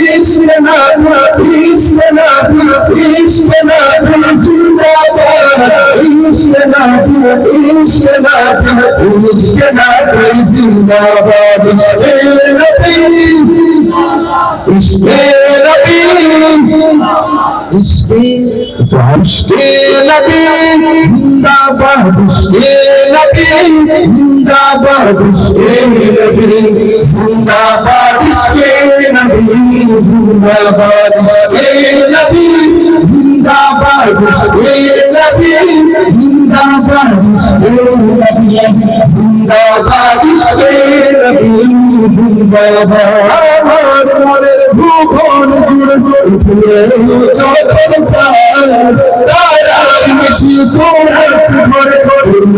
পিছবে না পিছবে না পিছবে না জিন্দাবাদ পিছবে না জিন্দাবাদ রসুল্লাহ বারিশ এই নবী জিন্দাবাদ এই নবী জিন্দাবাদ এই নবী জিন্দাবাদ এই নবী জিন্দাবাদ মনের ভুবন জুড়ে উঠলে যখন চাল তারা মিছি করে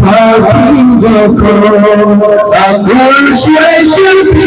পাখি যখন আকর্ষণ শিল্পী